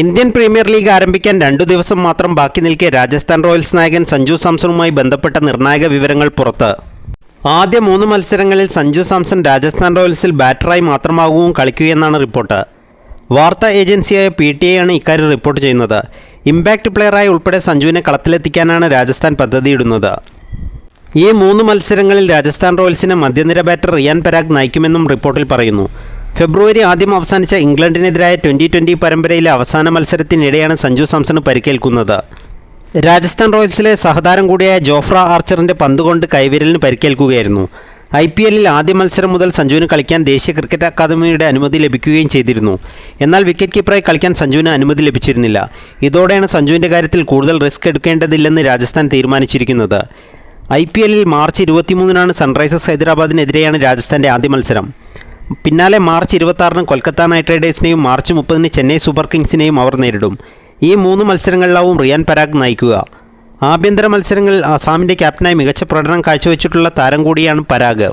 Indian premier league ആരംഭിക്കാൻ രണ്ടു ദിവസം മാത്രം ബാക്കി നിൽക്കെ രാജസ്ഥാൻ റോയൽസ് നായകൻ സഞ്ജു സാംസണുമായി ബന്ധപ്പെട്ട നിർണായക വിവരങ്ങൾ പുറത്ത്. ആദ്യ മൂന്ന് മത്സരങ്ങളിൽ സഞ്ജു സാംസൺ രാജസ്ഥാൻ റോയൽസിൽ ബാറ്ററായി മാത്രമാകും കളിക്കുകയെന്നാണ് റിപ്പോർട്ട്. വാർത്താ ഏജൻസിയായ പി ടി ഐയാണ് ഇക്കാര്യം റിപ്പോർട്ട് ചെയ്യുന്നത്. ഇമ്പാക്റ്റ് പ്ലെയറായി ഉൾപ്പെടെ സഞ്ജുവിനെ കളത്തിലെത്തിക്കാനാണ് രാജസ്ഥാൻ പദ്ധതിയിടുന്നത്. ഈ മൂന്ന് മത്സരങ്ങളിൽ രാജസ്ഥാൻ റോയൽസിനെ മധ്യനിര ബാറ്റർ റിയാൻ പരാഗ് നയിക്കുമെന്നും റിപ്പോർട്ടിൽ പറയുന്നു. ഫെബ്രുവരി ആദ്യം അവസാനിച്ച ഇംഗ്ലണ്ടിനെതിരായ ട്വന്റി ട്വന്റി പരമ്പരയിലെ അവസാന മത്സരത്തിനിടെയാണ് സഞ്ജു സാംസണ് പരിക്കേൽക്കുന്നത്. രാജസ്ഥാൻ റോയൽസിലെ സഹതാരം കൂടിയായ ജോഫ്ര ആർച്ചറിന്റെ പന്തുകൊണ്ട് കൈവിരലിന് പരിക്കേൽക്കുകയായിരുന്നു. ഐ പി എല്ലിൽ ആദ്യ മത്സരം മുതൽ സഞ്ജുവിന് കളിക്കാൻ ദേശീയ ക്രിക്കറ്റ് അക്കാദമിയുടെ അനുമതി ലഭിക്കുകയും ചെയ്തിരുന്നു. എന്നാൽ വിക്കറ്റ് കീപ്പറായി കളിക്കാൻ സഞ്ജുവിന് അനുമതി ലഭിച്ചിരുന്നില്ല. ഇതോടെയാണ് സഞ്ജുവിന്റെ കാര്യത്തിൽ കൂടുതൽ റിസ്ക് എടുക്കേണ്ടതില്ലെന്ന് രാജസ്ഥാൻ തീരുമാനിച്ചിരിക്കുന്നത്. ഐ പി എല്ലിൽ മാർച്ച് ഇരുപത്തിമൂന്നിനാണ് സൺറൈസേഴ്സ് ഹൈദരാബാദിനെതിരെയാണ് രാജസ്ഥാന്റെ ആദ്യ മത്സരം. പിന്നാലെ മാർച്ച് ഇരുപത്താറിന് കൊൽക്കത്ത നൈറ്റ് റൈഡേഴ്സിനെയും മാർച്ച് മുപ്പതിന് ചെന്നൈ സൂപ്പർ കിങ്സിനെയും അവർ നേരിടും. ഈ മൂന്ന് മത്സരങ്ങളിലാവും റിയാൻ പരാഗ് നയിക്കുക. ആഭ്യന്തര മത്സരങ്ങളിൽ അസാമിന്റെ ക്യാപ്റ്റനായി മികച്ച പ്രകടനം കാഴ്ചവെച്ചിട്ടുള്ള താരം കൂടിയാണ് പരാഗ്.